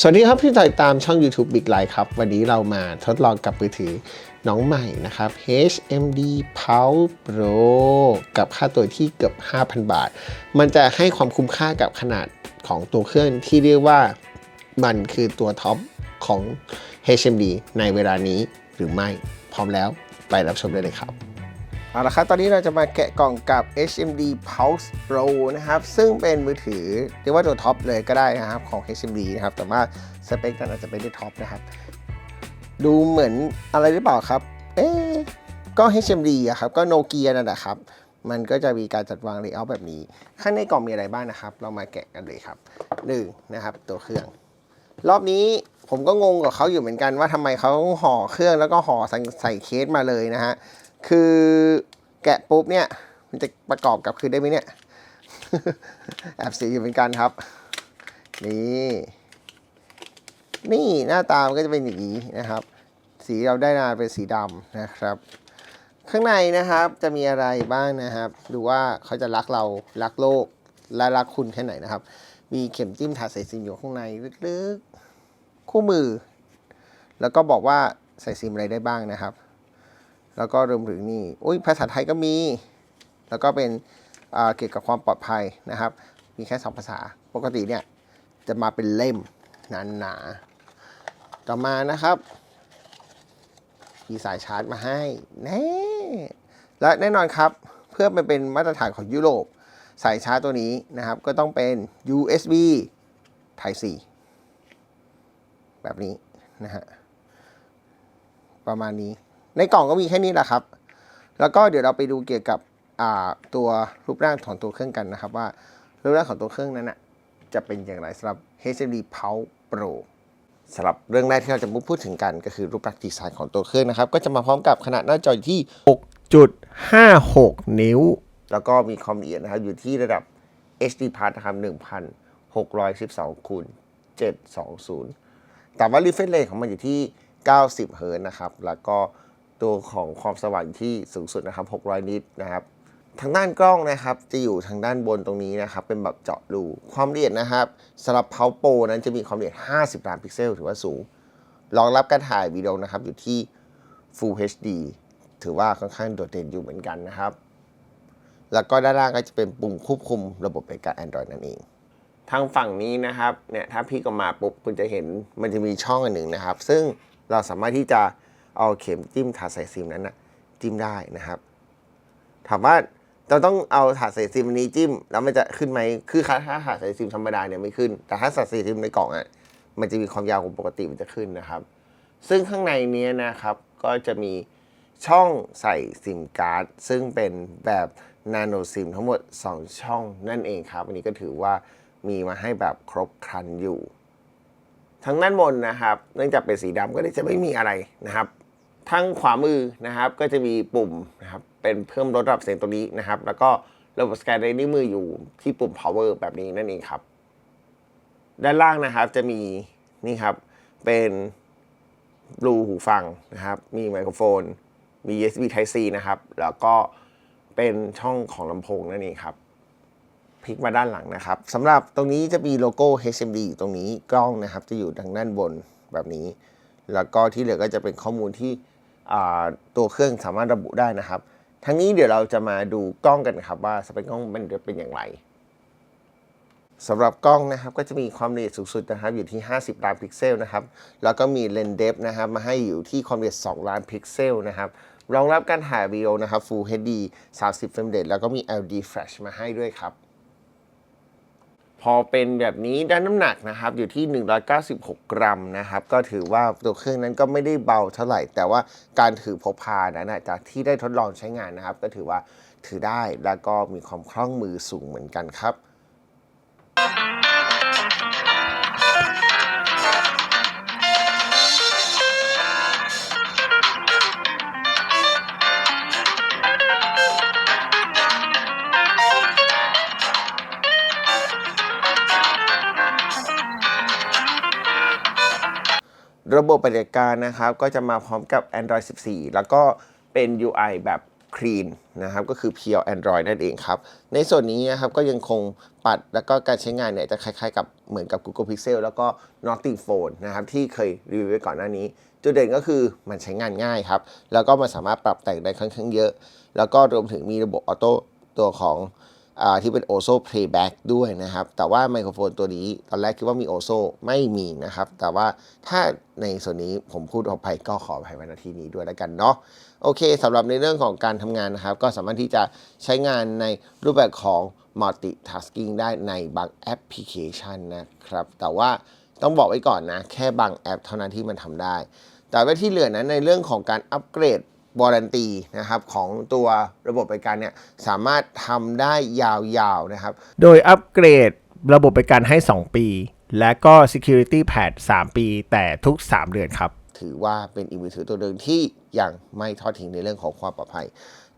สวัสดีครับที่ติดตามช่อง YouTube Big Light ครับ วันนี้เรามาทดลองกับมือถือน้องใหม่นะครับ HMD Pulse Pro กับค่าตัวที่เกือบ 5,000 บาท มันจะให้ความคุ้มค่ากับขนาดของตัวเครื่องที่เรียกว่ามันคือตัวท็อปของ HMD ในเวลานี้หรือไม่ พร้อมแล้วไปรับชมได้เลยครับ เอาละครับ ตอนนี้เราจะมาแกะกล่องกับ HMD Pulse Pro นะครับ ซึ่งเป็นมือถือเรียกว่าตัวท็อปเลยก็ได้นะครับ ของ HMD นะครับ แต่ว่าสเปคนั้นอาจจะไม่ได้ท็อปนะครับ ดูเหมือนอะไรหรือเปล่าครับ เอ๊ก็ HMD อะครับ ก็โนเกียนั่นแหละครับ มันก็จะมีการจัดวางเลเยอร์แบบนี้ ข้างในกล่องมีอะไรบ้างนะครับ เรามาแกะกันเลยครับหนึ่งนะครับ ตัวเครื่อง รอบนี้ผมก็งงกับเขาอยู่เหมือนกันว่าทำไมเขาห่อเครื่องแล้วก็ห่อใส่ใส่เคสมาเลยนะฮะ คือแกะปุ๊บเนี่ย มันจะประกอบกับคืนได้ไหมเนี่ย แอบสีอยู่เหมือนกันครับ นี่ นี่หน้าตามันก็จะเป็นอย่างนี้นะครับ สีเราได้มาเป็นสีดำนะครับ ข้างในนะครับจะมีอะไรบ้างนะครับ ดูว่าเขาจะรักเรารักโลกและรักคุณแค่ไหนนะครับ มีเข็มจิ้มถาดใส่ซิมอยู่ข้างในลึกๆ คู่มือ แล้วก็บอกว่าใส่ซิมอะไรได้บ้างนะครับ แล้วก็รวมถึงนี่อุ้ยภาษาไทยก็มี แล้วก็เป็นเกี่ยวกับความปลอดภัยนะครับ มีแค่สองภาษา ปกติเนี่ยจะมาเป็นเล่มหนาๆต่อมานะครับ มีสายชาร์จมาให้แน่และแน่นอนครับ เพื่อมันเป็นมาตรฐานของยุโรป สายชาร์จตัวนี้นะครับ ก็ต้องเป็น USB Type C แบบนี้นะฮะ ประมาณนี้ ในกล่องก็มีแค่นี้แหละครับ แล้วก็เดี๋ยวเราไปดูเกี่ยวกับตัวรูปร่างของตัวเครื่องกันนะครับ ว่ารูปร่างของตัวเครื่องนั้นนะจะเป็นอย่างไรสำหรับ HMD Pulse Pro สำหรับเรื่องแรกที่เราจะมุกพูดถึงกันก็คือรูปลักษณ์ดีไซน์ของตัวเครื่องนะครับ ก็จะมาพร้อมกับขนาดหน้าจอที่ 6.56 นิ้ว แล้วก็มีความละเอียดนะครับอยู่ที่ระดับ HD Plus นะครับ1,612คูณ720 แต่ว่า refresh rate ของมันอยู่ที่ 90 เฮิร์ตซ์นะครับ แล้วก็ ตัวของความสว่างที่สูงสุดนะครับ 600 นิตนะครับ ทางด้านกล้องนะครับ จะอยู่ทางด้านบนตรงนี้นะครับ เป็นแบบเจาะรู ความละเอียดนะครับสำหรับ p o w Pro นั้นจะมีความละเอียด 50 ล้านพิกเซล ถือว่าสูง รองรับการถ่ายวิดีโอนะครับอยู่ที่ Full HD ถือว่าค่อนข้างโดดเด่นอยู่เหมือนกันนะครับ แล้วก็ด้านล่างก็จะเป็นปุ่มควบคุมระบบในการ Android นั่นเองทางฝั่งนี้นะครับเนี่ยถ้าพี่ก็มาปุ๊บคุณจะเห็นมันจะมีช่องอันหนึ่งนะครับ ซึ่งเราสามารถที่จะ เอาเข็มจิ้มถาดใส่ซิมนั้นนะจิ้มได้นะครับ ถามว่าเราต้องเอาถาดใส่ซิมอันนี้จิ้มแล้วมันจะขึ้นไหมคือถ้าถาดใส่ซิมธรรมดาเนี่ยไม่ขึ้น แต่ถ้าถาดใส่ซิมในกล่องอะมันจะมีความยาวกว่าปกติมันจะขึ้นนะครับ ซึ่งข้างในเนี้ยนะครับก็จะมีช่องใส่ซิมการ์ดซึ่งเป็นแบบนาโนซิมทั้งหมด 2 ช่องนั่นเองครับอันนี้ก็ถือว่ามีมาให้แบบครบครันอยู่ทางด้านบนนะครับ เนื่องจากเป็นสีดำก็เลยจะไม่มีอะไรนะครับ ทางขวามือนะครับ ก็จะมีปุ่มนะครับเป็นเพิ่มลดระดับเสียงตรงนี้นะครับ แล้วก็ระบบสแกนในนิ้วมืออยู่ที่ปุ่ม power แบบนี้นั่นเองครับ ด้านล่างนะครับจะมีนี่ครับเป็นรูหูฟังนะครับ มีไมโครโฟน มี USB Type C นะครับ แล้วก็เป็นช่องของลำโพงนั่นเองครับ พลิกมาด้านหลังนะครับสำหรับตรงนี้จะมีโลโก้ HMD อยู่ตรงนี้กล้องนะครับ จะอยู่ทางด้านบนแบบนี้ แล้วก็ที่เหลือก็จะเป็นข้อมูลที่ ตัวเครื่องสามารถระบุได้นะครับ ทั้งนี้เดี๋ยวเราจะมาดูกล้องกันครับว่าสเปคกล้องมันจะเป็นอย่างไรสำหรับกล้องนะครับก็จะมีความละเอียดสูงสุดนะครับอยู่ที่ 50 ล้านพิกเซลนะครับแล้วก็มีเลนส์เดฟนะครับมาให้อยู่ที่ความละเอียด 2 ล้านพิกเซลนะครับรองรับการถ่ายวิดีโอนะครับ Full HD 30 เฟรมเรทแล้วก็มี LED Flash มาให้ด้วยครับ อเป็นแบบนี้ด้านน้ำหนักนะครับอยู่ที่ 196 กรัมนะครับก็ถือว่าตัวเครื่องนั้นก็ไม่ได้เบาเท่าไหร่ แต่ว่าการถือพกพานั้นนะจากที่ได้ทดลองใช้งานนะครับ ก็ถือว่าถือได้แล้วก็มีความคล่องมือสูงเหมือนกันครับ ระบบปฏิบัติการนะครับ ก็จะมาพร้อมกับ Android 14 แล้วก็เป็น UI แบบ Clean นะครับ ก็คือเพียว Android นั่นเองครับ ในส่วนนี้นะครับก็ยังคงปัดแล้วก็การใช้งานเนี่ยจะคล้ายๆ กับเหมือนกับ Google Pixel แล้วก็ Nothing Phone นะครับ ที่เคยรีวิวไว้ก่อนหน้านี้ จุดเด่นก็คือมันใช้งานง่ายครับ แล้วก็มันสามารถปรับแต่งได้ค่อนข้างเยอะ แล้วก็รวมถึงมีระบบออโต้ตัวของ อาที่เป็น Oso Playback ด้วยนะครับ แต่ว่าไมโครโฟนตัวนี้ตอนแรกคิดว่ามี Oso ไม่มีนะครับ แต่ว่าถ้าในส่วนนี้ผมพูดออกไปก็ขออภัยไว้ณที่นี้ด้วยแล้วกันเนาะโอเคสำหรับในเรื่องของการทำงานนะครับ ก็สามารถที่จะใช้งานในรูปแบบของ multitasking ได้ในบางแอปพลิเคชันนะครับ แต่ว่าต้องบอกไว้ก่อนนะ แค่บางแอปเท่านั้นที่มันทำได้ แต่ว่าที่เหลือนั้นในเรื่องของการอัปเกรด วารันตีนะครับของตัวระบบบริการเนี่ยสามารถทำได้ยาวๆนะครับ โดยอัปเกรดระบบบริการให้ 2 ปี และก็ Security Patch 3 ปี แต่ทุก 3 เดือนครับ ถือว่าเป็นอีกมือถือตัวหนึ่งที่ยังไม่ทอดทิ้งในเรื่องของความปลอดภัย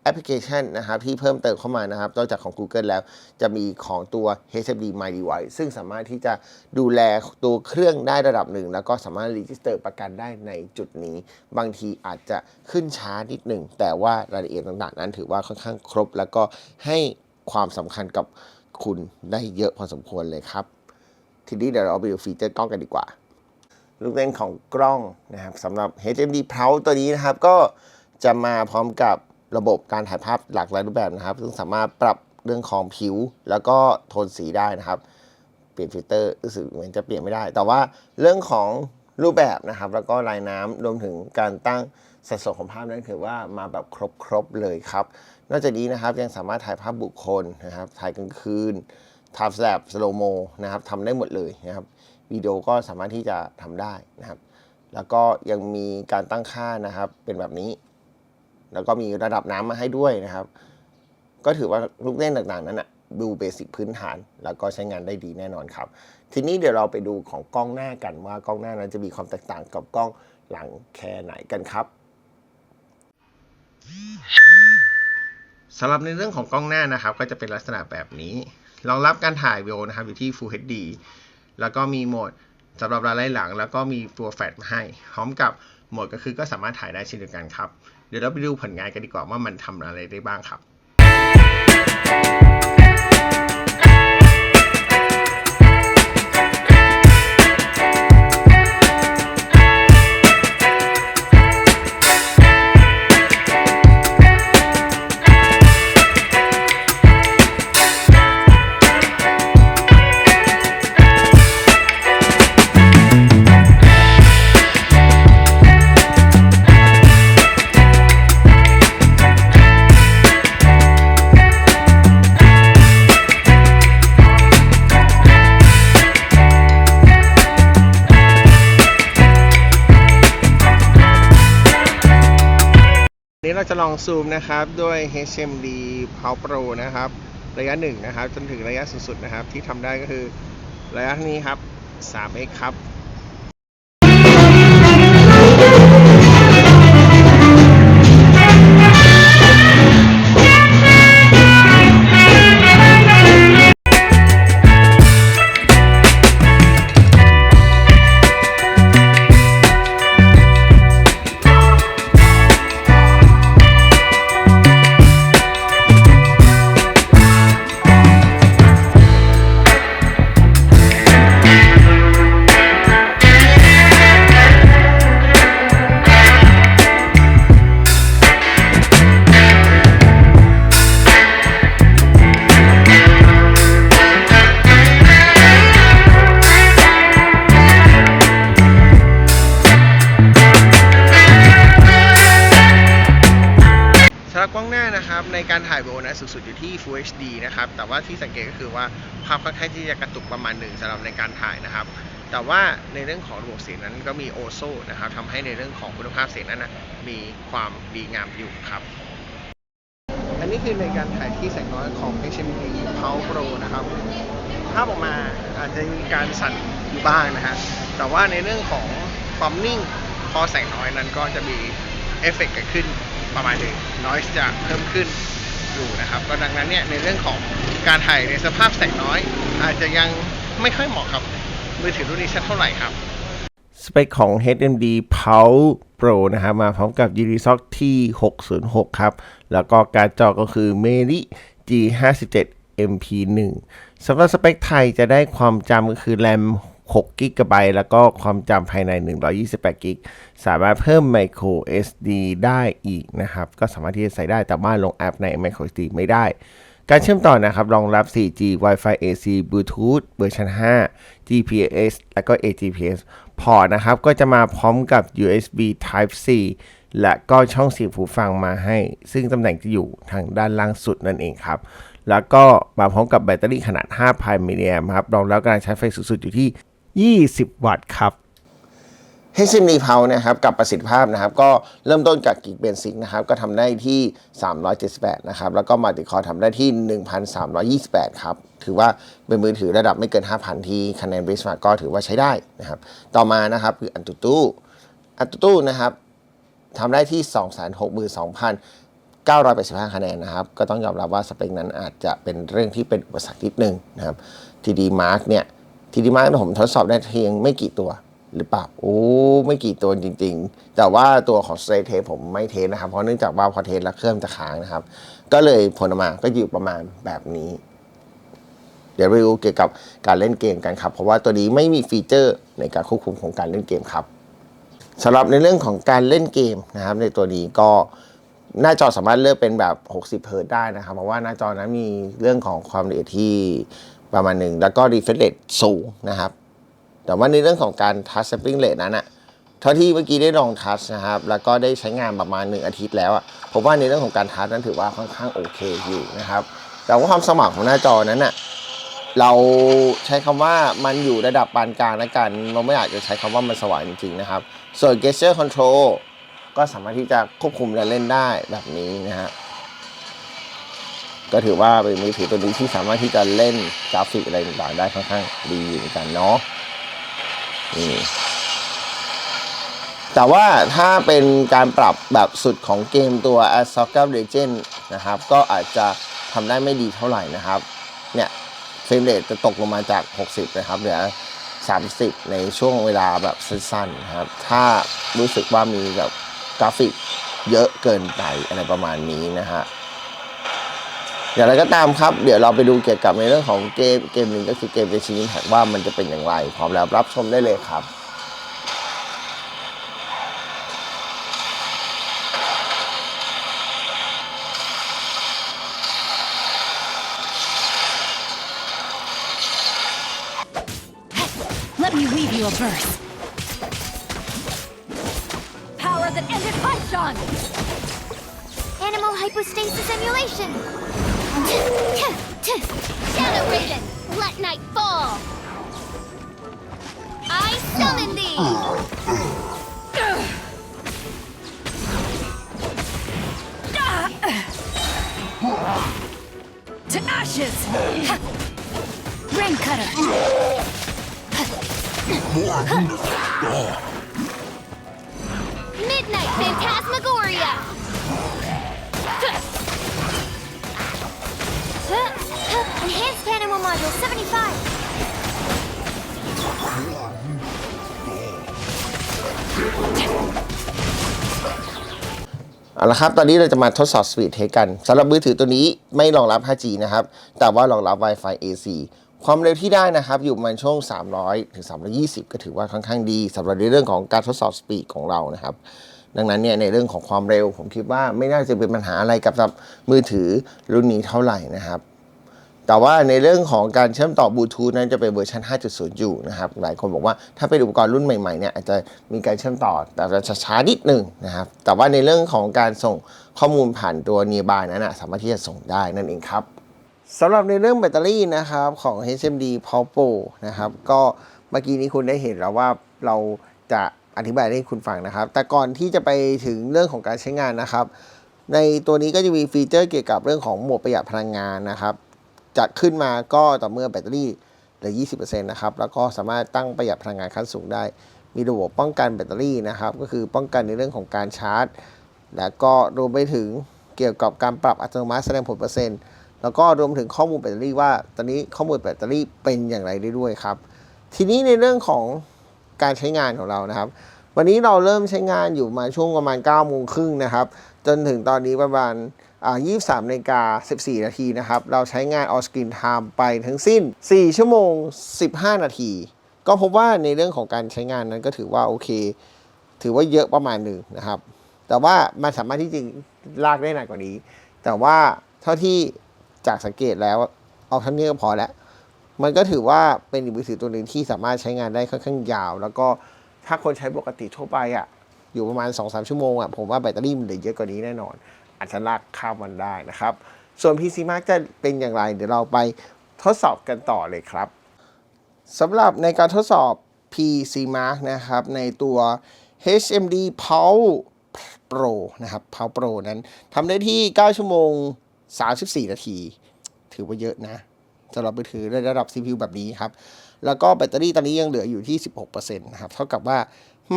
แอปพลิเคชันนะครับที่เพิ่มเติมเข้ามานะครับ นอกจากของ Google แล้วจะมีของตัว HMD My Device ซึ่งสามารถที่จะดูแลตัวเครื่องได้ระดับหนึ่ง แล้วก็สามารถรีจิสเตอร์ประกันได้ในจุดนี้ บางทีอาจจะขึ้นช้านิดหนึ่ง แต่ว่ารายละเอียดต่างๆ นั้นถือว่าค่อนข้างครบ แล้วก็ให้ความสำคัญกับคุณได้เยอะพอสมควรเลยครับ ทีนี้เดี๋ยวเราไปดูฟีเจอร์กล้องกันดีกว่า ลูกเล่นของกล้องนะครับสำหรับ HMD Pro ตัวนี้นะครับก็จะมาพร้อมกับ ระบบการถ่ายภาพหลากหลายรูปแบบนะครับ ซึ่งสามารถปรับเรื่องของผิว แล้วก็โทนสีได้นะครับ เปลี่ยนฟิลเตอร์รู้สึกเหมือนจะเปลี่ยนไม่ได้ แต่ว่าเรื่องของรูปแบบนะครับ แล้วก็ลายน้ำรวมถึงการตั้งสัดส่วนของภาพนั้นถือว่ามาแบบครบๆเลยครับ นอกจากนี้นะครับยังสามารถถ่ายภาพบุคคลนะครับ ถ่ายกลางคืนทำสแลปสโลโมนะครับทำได้หมดเลยนะครับวิดีโอก็สามารถที่จะทำได้นะครับ แล้วก็ยังมีการตั้งค่านะครับเป็นแบบนี้ แล้วก็มีระดับน้ำมาให้ด้วยนะครับ ก็ถือว่าลูกเล่นต่างๆนั้นอะดูเบสิกพื้นฐาน แล้วก็ใช้งานได้ดีแน่นอนครับ ทีนี้เดี๋ยวเราไปดูของกล้องหน้ากันว่ากล้องหน้านั้นจะมีความแตกต่างกับกล้องหลังแค่ไหนกันครับสำหรับในเรื่องของกล้องหน้านะครับ ก็จะเป็นลักษณะแบบนี้รองรับการถ่ายวิดีโอนะครับอยู่ที่ Full HD แล้วก็มีโหมดสำหรับรายไล่หลัง แล้วก็มีตัวแฟลชมาให้ พร้อมกับโหมดก็คือก็สามารถถ่ายได้เช่นเดียวกันครับ เดี๋ยวเราไปดูผลงานกันดีกว่าว่ามันทำอะไรได้บ้างครับ องซูมนะครับด้วย HMD Power Pro นะครับ ระยะ1นะครับจนถึงระยะสุดๆนะครับ ที่ทำได้ก็คือระยะนี้ครับ 3x ครับ HD นะครับ แต่ว่าที่สังเกตก็คือว่าภาพค่อนข้างที่จะกระตุกประมาณหนึ่งสำหรับในการถ่ายนะครับ แต่ว่าในเรื่องของระบบเสียงนั้นก็มีโอโซนะครับทำให้ในเรื่องของคุณภาพเสียงนั้นนะมีความดีงามอยู่ครับ อันนี้คือในการถ่ายที่แสงน้อยของ HMD Power Pro นะครับ ภาพออกมาอาจจะมีการสั่นอยู่บ้างนะฮะ แต่ว่าในเรื่องของความนิ่งพอแสงน้อยนั้นก็จะมีเอฟเฟกต์เกิดขึ้นประมาณหนึ่ง noise จะเพิ่มขึ้น อยู่นะครับก็ดังนั้นเนี่ยในเรื่องของการถ่ายในสภาพแสงน้อย อาจจะยังไม่ค่อยเหมาะกับมือถือรุ่นนี้สักเท่าไหร่ครับ สเปคของ HMD Pulse Pro นะครับมาพร้อมกับ Unisoc T606 ครับ แล้วก็การจอก็คือ Meli G57 MP1 สำหรับสเปคไทยจะได้ความจำก็คือ RAM 6 g b แล้วก็ความจำภายใน 128 g b สามารถเพิ่ม micro SD ได้อีกนะครับ ก็สามารถที่จะใส่ได้แต่ว่าลงแอปใน micro SD ไม่ได้ การเชื่อมต่อนะครับ รองรับ 4G Wi-Fi AC Bluetooth เวอร์ชัน 5 GPS แล้วก็ AGPS พอร์ตนะครับ ก็จะมาพร้อมกับ USB Type C และก็ช่องเสียบหูฟังมาให้ ซึ่งตำแหน่งจะอยู่ทางด้านล่างสุดนั่นเองครับ แล้วก็มาพร้อมกับแบตเตอรี่ขนาด 5,000มิลลิแอมป์ครับ รองรับการใช้ไฟสูงสุดอยู่ที่ 20 วัตต์ครับ HMD Power นะครับกับประสิทธิภาพนะครับ ก็เริ่มต้นกับกิกเบนซิกนะครับ ก็ทำได้ที่ 378 นะครับ แล้วก็มัลติคอร์ทำได้ที่ 1,328 ครับ ถือว่าเป็นมือถือระดับไม่เกิน 5,000 ที่คะแนนเบสมาก็ถือว่าใช้ได้นะครับ ต่อมานะครับคืออันตุตู้อันตุตู้นะครับทำได้ที่ 262,985 คะแนนนะครับ ก็ต้องยอมรับว่าสเปคนั้นอาจจะเป็นเรื่องที่เป็นอุปสรรคนิดนึงนะครับ TD Mark เนี่ย TD Mark ผมทดสอบได้เพียงไม่กี่ตัวหรือเปล่าโอ้ไม่กี่ตัวจริง ๆ แต่ว่าตัวของ Stray t e ผมไม่เทสนะครับ เพราะเนื่องจากว่าพอเทสแล้วเครื่องจะค้างนะครับ ก็เลยผลออกมาก็อยู่ประมาณแบบนี้ เดี๋ยวไปดูเกี่ยวกับการเล่นเกมกันครับ เพราะว่าตัวนี้ไม่มีฟีเจอร์ในการควบคุมของการเล่นเกมครับสำหรับในเรื่องของการเล่นเกมนะครับ ในตัวนี้ก็หน้าจอสามารถเลือกเป็นแบบ 60 เฮิร์ตซ์ได้นะครับ เพราะว่าหน้าจอนั้นมีเรื่องของความละเอียดที่ ประมาณหนึ่งแล้วก็ refresh rate สูงนะครับ แต่ว่าในเรื่องของการ touch sampling rate นั้นอะเท่าที่เมื่อกี้ได้ลองทัชนะครับ แล้วก็ได้ใช้งานประมาณ 1 อาทิตย์แล้วอะผมว่าในเรื่องของการทัชนั้นถือว่าค่อนข้างโอเคอยู่นะครับ แต่ว่าความสม่ำของหน้าจอนั้นอะเราใช้คำว่ามันอยู่ระดับปานกลางล้วกัน เราไม่อยากจะใช้คำว่ามันสว่างจริงๆนะครับ ส่วน gesture control ก็สามารถที่จะควบคุมและเล่นได้แบบนี้นะฮะ ก็ถือว่าเป็นมือถือตัวนี้ที่สามารถที่จะเล่นกราฟิกอะไรต่างๆได้ค่อนข้างดีเหมือนกันเนาะนี่แต่ว่าถ้าเป็นการปรับแบบสุดของเกมตัว a s o c a Legend นะครับ ก็อาจจะทำได้ไม่ดีเท่าไหร่นะครับ เนี่ยเฟรมเรทจะตกลงมาจาก 60 นะครับเหลือ 30 ในช่วงเวลาแบบสั้นๆนะครับ ถ้ารู้สึกว่ามีแบบกราฟิกเยอะเกินไปอะไรประมาณนี้นะฮะ อย่างไรก็ตามครับ เดี๋ยวเราไปดูเกี่ยวกับในเรื่องของเกมเกมหนึ่งก็คือเกมเดชินิแท็กว่ามันจะเป็นอย่างไรพร้อมแล้วรับชมได้เลยครับ เอาละครับ ตอนนี้เราจะมาทดสอบสปีดเทสกันสำหรับมือถือตัวนี้ไม่รองรับ 5G นะครับ แต่ว่ารองรับ Wi-Fi AC ความเร็วที่ได้นะครับ อยู่ประมาณช่วง 300 ถึง 320 ก็ถือว่าค่อนข้างดีสำหรับในเรื่องของการทดสอบสปีดของเรานะครับ ดังนั้นเนี่ยในเรื่องของความเร็ว ผมคิดว่าไม่น่าจะเป็นปัญหาอะไรกับสำหรับมือถือรุ่นนี้เท่าไหร่นะครับ แต่ว่าในเรื่องของการเชื่อมต่อบลูทูธนั้นจะเป็นเวอร์ชัน5.0 อยู่นะครับ หลายคนบอกว่าถ้าเป็นอุปกรณ์รุ่นใหม่ๆเนี่ยอาจจะมีการเชื่อมต่อแต่จะช้านิดหนึ่งนะครับ แต่ว่าในเรื่องของการส่งข้อมูลผ่านตัว Nearby นั้นสามารถที่จะส่งได้นั่นเองครับสำหรับในเรื่องแบตเตอรี่นะครับของ HMD Power Pro นะครับก็เมื่อกี้นี้คุณได้เห็นแล้วว่าเราจะอธิบายให้คุณฟังนะครับ แต่ก่อนที่จะไปถึงเรื่องของการใช้งานนะครับ ในตัวนี้ก็จะมีฟีเจอร์เกี่ยวกับเรื่องของโหมดประหยัดพลังงานนะครับ จะขึ้นมาก็ต่อเมื่อแบตเตอรี่เหลือ 20%นะครับ แล้วก็สามารถตั้งประหยัดพลังงานขั้นสูงได้ มีระบบป้องกันแบตเตอรี่นะครับ ก็คือป้องกันในเรื่องของการชาร์จ แล้วก็รวมไปถึงเกี่ยวกับการปรับอัตโนมัติแสดงผลเปอร์เซ็นต์ แล้วก็รวมถึงข้อมูลแบตเตอรี่ว่า ตอนนี้ข้อมูลแบตเตอรี่เป็นอย่างไรได้ด้วยครับ ทีนี้ในเรื่องของการใช้งานของเรานะครับ วันนี้เราเริ่มใช้งานอยู่มาช่วงประมาณ9โมงครึ่งนะครับ จนถึงตอนนี้ประมาณ 23นาฬิกา14 นาทีนะครับ เราใช้งาน on screen time ไปทั้งสิ้น 4 ชั่วโมง 15 นาที ก็พบว่าในเรื่องของการใช้งานนั้นก็ถือว่าโอเค ถือว่าเยอะประมาณหนึ่งนะครับ แต่ว่ามันสามารถที่จะลากได้นานกว่านี้ แต่ว่าเท่าที่จากสังเกตแล้วเอาเท่านี้ก็พอแล้ว มันก็ถือว่าเป็นอีกมือถือตัวหนึ่งที่สามารถใช้งานได้ค่อนข้างยาว แล้วก็ถ้าคนใช้ปกติทั่วไปอะอยู่ประมาณ 2-3 ชั่วโมงอะผมว่าแบตเตอรี่มันเหลือเยอะกว่านี้แน่นอน อาจจะลากข้ามวันได้นะครับ ส่วน PC Mark จะเป็นอย่างไร เดี๋ยวเราไปทดสอบกันต่อเลยครับสำหรับในการทดสอบ PC Mark นะครับ ในตัว HMD Pulse Pro นะครับ Pulse Pro นั้นทำได้ที่ 9 ชั่วโมง 34 นาที ถือว่าเยอะนะสำหรับมือถือในระดับ CPU แบบนี้ครับ แล้วก็แบตเตอรี่ตอนนี้ยังเหลืออยู่ที่ 16%นะครับ เท่ากับว่า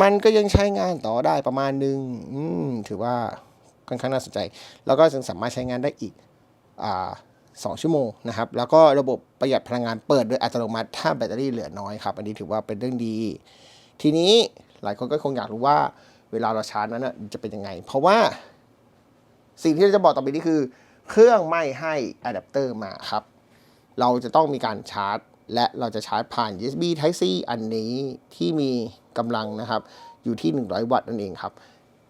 มันก็ยังใช้งานต่อได้ประมาณนึง อืม ถือว่า ค่อนข้างน่าสนใจ แล้วก็ยังสามารถใช้งานได้อีกอสองชั่วโมงนะครับ แล้วก็ระบบประหยัดพลังงานเปิดโดยอัตโนมัติ ถ้าแบตเตอรี่เหลือน้อยครับ อันนี้ถือว่าเป็นเรื่องดี ทีนี้หลายคนก็คงอยากรู้ว่าเวลาเราชาร์จนั้นนะจะเป็นยังไง เพราะว่า สิ่งที่เราจะบอกต่อไปนี้คือ เครื่องไม่ให้อะแดปเตอร์มาครับ เราจะต้องมีการชาร์จ และเราจะชาร์จผ่าน USB Type C อันนี้ที่มีกำลังนะครับ อยู่ที่ 100 วัตต์นั่นเองครับ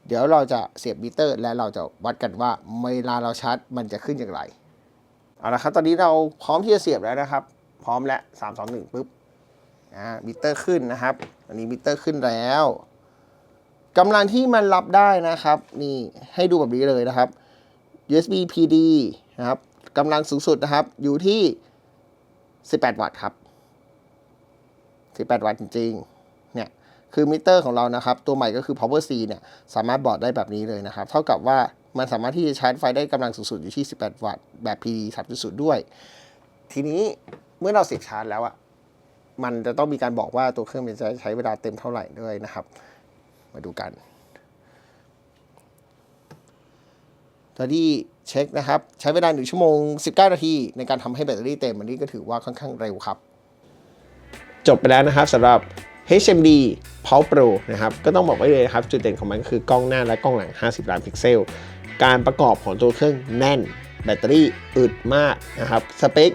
เดี๋ยวเราจะเสียบมิเตอร์ และเราจะวัดกันว่าเวลาเราชาร์จมันจะขึ้นอย่างไร เอาละครับ ตอนนี้เราพร้อมที่จะเสียบแล้วนะครับ พร้อมแล้ว3 2 1ปุ๊บอ่ามิเตอร์ขึ้นนะครับอันนี้มิเตอร์ขึ้นแล้วกำลังที่มันรับได้นะครับ นี่ให้ดูแบบนี้เลยนะครับ USB PD นะครับกำลังสูงสุดนะครับ อยู่ที่ 18 วัตต์ครับ 18 วัตต์จริงๆ คือมิเตอร์ของเรานะครับ ตัวใหม่ก็คือ Power C เนี่ยสามารถบอกได้แบบนี้เลยนะครับ เท่ากับว่ามันสามารถที่จะชาร์จไฟได้กำลังสูงสุดอยู่ที่ 18 วัตต์แบบ PD 3.0 ด้วย ทีนี้เมื่อเราเสียบชาร์จแล้วอะมันจะต้องมีการบอกว่าตัวเครื่องมันจะใช้เวลาเต็มเท่าไหร่ด้วยนะครับ มาดูกันตอนที่เช็คนะครับ ใช้เวลา1ชั่วโมง 19 นาที ในการทำให้แบตเตอรี่เต็มอันนี้ก็ถือว่าค่อนข้างเร็วครับ จบไปแล้วนะครับสำหรับ HMD Pulse Pro นะครับก็ต้องบอกไว้เลยครับจุดเด่นของมันก็คือกล้องหน้าและกล้องหลัง 50 ล้านพิกเซล การประกอบของตัวเครื่องแน่น แบตเตอรี่อึดมากนะครับสเปค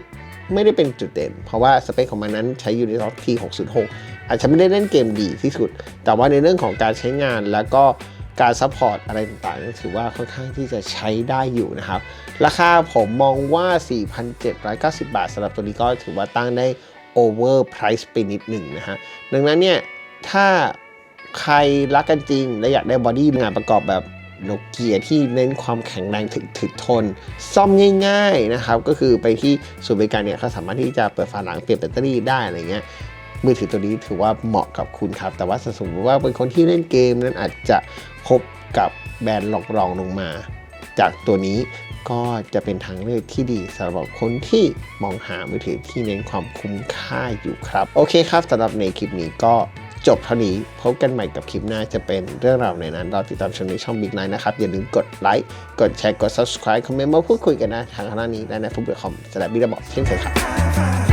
ไม่ได้เป็นจุดเด่น เพราะว่าสเปคของมันนั้นใช้อยู่ในท็อปที่606 อาจจะไม่ได้เล่นเกมดีที่สุด แต่ว่าในเรื่องของการใช้งานแล้วก็การซัพพอร์ตอะไรต่างๆ ถือว่าค่อนข้างที่จะใช้ได้อยู่นะครับ ราคาผมมองว่า 4,790 บาทสำหรับตัวนี้ก็ถือว่าตั้งได้ over price ไปนิดหนึ่งนะฮะ ดังนั้นเนี่ย ถ้าใครรักกันจริง และอยากได้บอดี้งานประกอบแบบโนเกียที่เน้นความแข็งแรงถึกถึกทน ซ่อมง่ายๆนะครับ ก็คือไปที่ศูนย์บริการเนี่ยเขาสามารถที่จะเปิดฝาหลังเปลี่ยนแบตเตอรี่ได้อะไรเงี้ยมือถือตัวนี้ถือว่าเหมาะกับคุณครับ แต่ว่าสมมติว่าเป็นคนที่เล่นเกมนั้นอาจจะพบกับแบรนด์รองลงมา จากตัวนี้ก็จะเป็นทางเลือกที่ดีสำหรับคนที่มองหามือถือที่เน้นความคุ้มค่าอยู่ครับ โอเคครับสำหรับในคลิปนี้ก็จบเท่านี้พบกันใหม่กับคลิปหน้าจะเป็นเรื่องราวในนั้นเราติดตามชมในช่อง Big Line นะครับ อย่าลืมกดไลค์กดแชร์กด subscribe คอมเมนต์มาพูดคุยกันนะทางข้างหน้านี้และในฟุตบอลคอมสำหรับบิ๊กระบอกเช่นเคยครับ